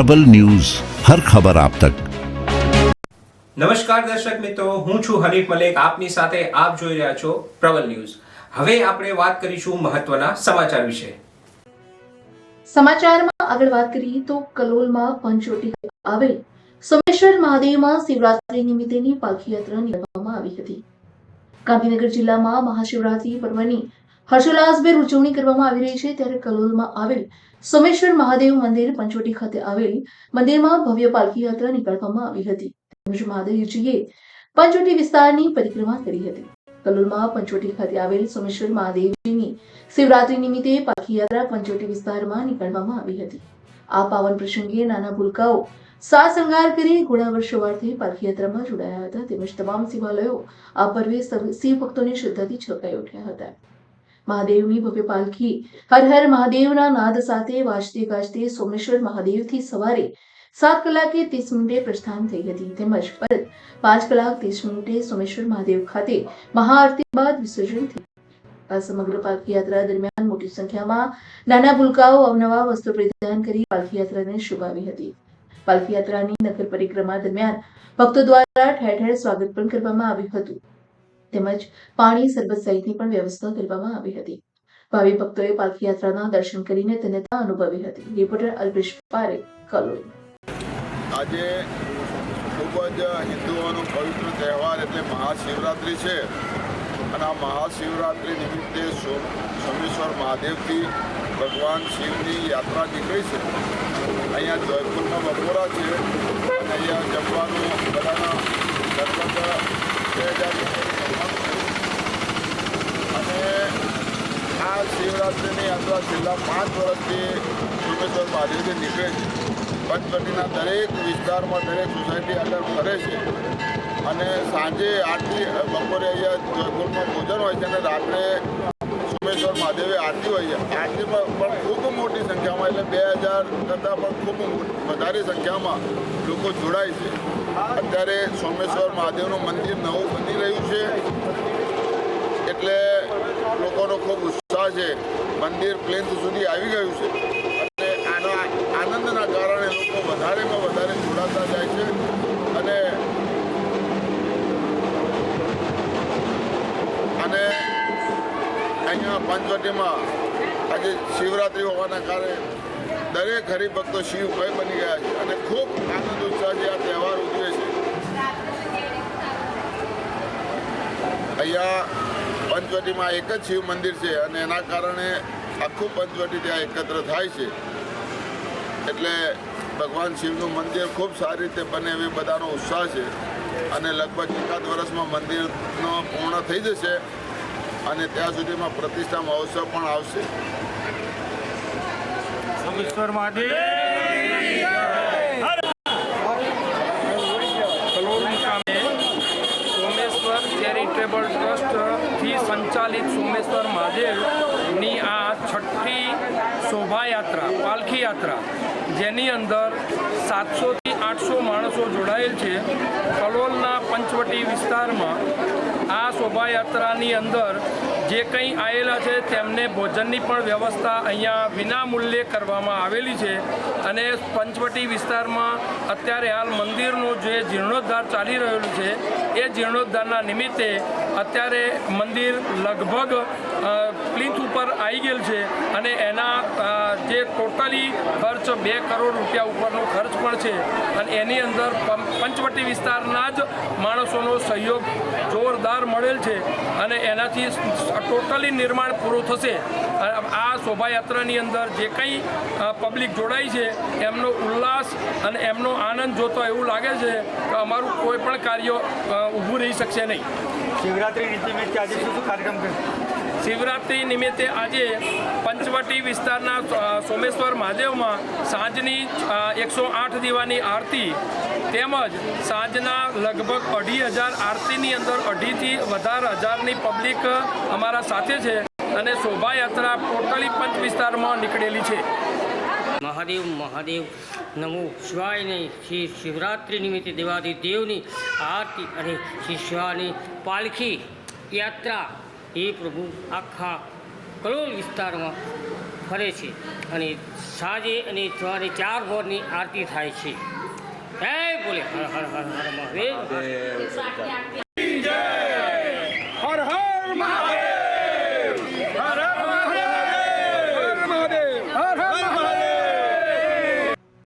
પ્રબલ news હર ખબર આપ તક. નમસ્કાર દર્શક મિત્રો હું છું હરીફ મલેક આપની સાથે આપ જોઈ રહ્યા છો પ્રબલ ન્યૂઝ. હવે આપણે વાત કરીશું મહત્વના સમાચાર વિશે. સમાચારમાં આગળ વાત કરીએ તો કલોલમાં પંચોટી આવેલ સોમેશ્વર મહાદેવમાં શિવરાત્રી નિમિત્તેની પાલખી યાત્રા નીકળવામાં આવી હતી. ગાંધીનગર જિલ્લામાં મહાશિવરાત્રી પર્વની હર્ષોલ્લાસભેર ઉજવણી કરવામાં આવી રહી છે ત્યારે કલોલમાં આવેલ સોમેશ્વર મહાદેવ મંદિર પંચોટી ખાતે આવેલ મંદિરમાં ભવ્ય પાલખી યાત્રા નીકળવામાં આવી હતી. તેમજ મહાદેવજીએ પંચોટી વિસ્તારની પરિક્રમા કરી હતી. કલોલમાં પંચોટી ખાતે આવેલ સોમેશ્વર મહાદેવજીની શિવરાત્રી નિમિત્તે પાલખી યાત્રા પંચોટી વિસ્તારમાં નીકળવામાં આવી હતી. આ પાવન પ્રસંગે નાના ભૂલકાઓ સાત શણગાર કરી ઘોડાવર સવારથી પાલખી યાત્રામાં જોડાયા હતા. તેમજ તમામ શિવાલયો આ પર્વે શિવ ભક્તોની શ્રદ્ધાથી છલકાઈ ઉઠ્યા હતા. મહાદેવની ભવ્ય પાલખી. હર હર મહાદેવના નાદ સાથે વાજતે ગાજતે સોમેશ્વર મહાદેવથી સવારે સાત કલાકે ત્રીસ મિનિટે પ્રસ્થાન થઈ હતી. તેમજ પરત પાંચ કલાક ત્રીસ મિનિટે સોમેશ્વર મહાદેવ ખાતે મહાઆરતી બાદ વિસર્જન થયું. આ સમગ્ર પાલખી યાત્રા દરમિયાન મોટી સંખ્યામાં નાના ભૂલકાઓ, અવનવા વસ્ત્રો પરિધાન કરી પાલખી યાત્રાને શુભાવી હતી. પાલખી યાત્રાની નગર પરિક્રમા દરમિયાન ભક્તો દ્વારા ઠેર ઠેર સ્વાગત પણ કરવામાં આવ્યું હતું. તેમજ પાણી સરબત સહિતની પણ વ્યવસ્થા કરવામાં આવી હતી. ભાવિ ભક્તોએ પાલખી દર્શન કરીને ધન્યતા અનુભવી હતી. રિપોર્ટર અલ્પેશ પારેખ, કલોલ. આજે ખૂબ જ હિન્દુઓનો પવિત્ર તહેવાર એટલે મહાશિવરાત્રિ છે. અને આ મહાશિવરાત્રિ નિમિત્તે સોમેશ્વર મહાદેવથી ભગવાન શિવની યાત્રા નીકળી છે. અહીંયા જયપુરમાં બપોરા છે. અને અહીંયા જમવાનું બધાના લગભગ બે હજાર અને આ શિવરાત્રિની અંદર છેલ્લા પાંચ વર્ષથી સોમેશ્વર મહાદેવથી નીકળે છે પંચવટીના દરેક વિસ્તારમાં દરેક સોસાયટી અંદર ફરે છે અને સાંજે આઠથી બપોરે અહીંયા જયપુરમાં ભોજન હોય છે અને રાત્રે સોમેશ્વર મહાદેવે આરતી હોય છે. આરતીમાં પણ ખૂબ મોટી સંખ્યામાં, એટલે બે હજાર કરતાં પણ ખૂબ વધારે સંખ્યામાં લોકો જોડાય છે. અત્યારે સોમેશ્વર મહાદેવનું મંદિર નવું બની રહ્યું છે. એટલે લોકોનો ખૂબ ઉત્સાહ છે. મંદિર પ્લેન્થ સુધી આવી ગયું છે. અને આના આનંદના કારણે લોકો વધારેમાં વધારે જોડાતા જાય છે અને અને અહીંયા પંચવટીમાં આજે શિવરાત્રિ હોવાના કારણે દરેક હરિભક્તો શિવભાઈ બની ગયા છે અને ખૂબ આનંદ ઉત્સાહથી આ તહેવાર ઉજવે છે. અહીંયા પંચવટીમાં એક જ શિવ મંદિર છે અને એના કારણે આખું પંચવટી ત્યાં એકત્ર થાય છે. એટલે ભગવાન શિવનું મંદિર ખૂબ સારી રીતે બને એવી બધાનો ઉત્સાહ છે અને લગભગ એકાદ વર્ષમાં મંદિરનો પૂર્ણ થઈ જશે. અને ત્યાં સુધીમાં પ્રતિષ્ઠા મહોત્સવ પણ આવશે. સોમેશ્વર ચેરિટેબલ ટ્રસ્ટથી સંચાલિત સોમેશ્વર મહાદેવની આ છઠ્ઠી શોભાયાત્રા પાલખી યાત્રા જેની અંદર સાતસોથી આઠસો માણસો જોડાયેલ છે. કલોલના પંચવટી વિસ્તારમાં આ શોભાયાત્રાની અંદર જે કંઈ આવેલા છે તેમને ભોજનની પણ વ્યવસ્થા અહીંયા વિના મૂલ્યે કરવામાં આવેલી છે. અને પંચવટી વિસ્તારમાં અત્યારે હાલ મંદિરનું જે જીર્ણોદ્ધાર ચાલી રહેલું છે, એ જીર્ણોદ્ધારના નિમિત્તે અત્યારે મંદિર લગભગ પ્લીથ ઉપર આવી ગયેલ છે. ટોટલી ખર્ચ બે કરોડ રૂપિયા ઉપરનો ખર્ચ પણ છે. અને એની અંદર પંચવટી વિસ્તારના જ માણસોનો સહયોગ જોરદાર મળેલ છે અને એનાથી ટોટલી નિર્માણ પૂરું થશે. આ શોભાયાત્રાની અંદર જે કંઈ પબ્લિક જોડાઈ છે, એમનો ઉલ્લાસ અને એમનો આનંદ જોતો એવું લાગે છે કે અમારું કોઈ પણ કાર્ય ઊભું રહી શકશે નહીં. શિવરાત્રી નિમિત્તે આજે શું શું કાર્યક્રમ કર્યો શિવરાત્રિ નિમિત્તે આજે પંચવટી વિસ્તારના સોમેશ્વર મહાદેવમાં સાંજની એકસો આઠ દીવાની આરતી તેમજ સાંજના લગભગ અઢી હજાર આરતીની અંદર અઢીથી વધારે હજારની પબ્લિક અમારા સાથે છે અને શોભાયાત્રા ટોટલી પંચ વિસ્તારમાં નીકળેલી છે. મહાદેવ મહાદેવ નમો શિવાય ને શ્રી શિવરાત્રિ નિમિત્તે દેવાધિદેવની આરતી અને શ્રી શિવાની પાલખી યાત્રા એ પ્રભુ આખા કલોલ વિસ્તારમાં ફરે છે અને સાંજે અને સવારે ચાર ભોરની આરતી થાય છે. જય બોલે, હર હર હર હર મહાદેવ.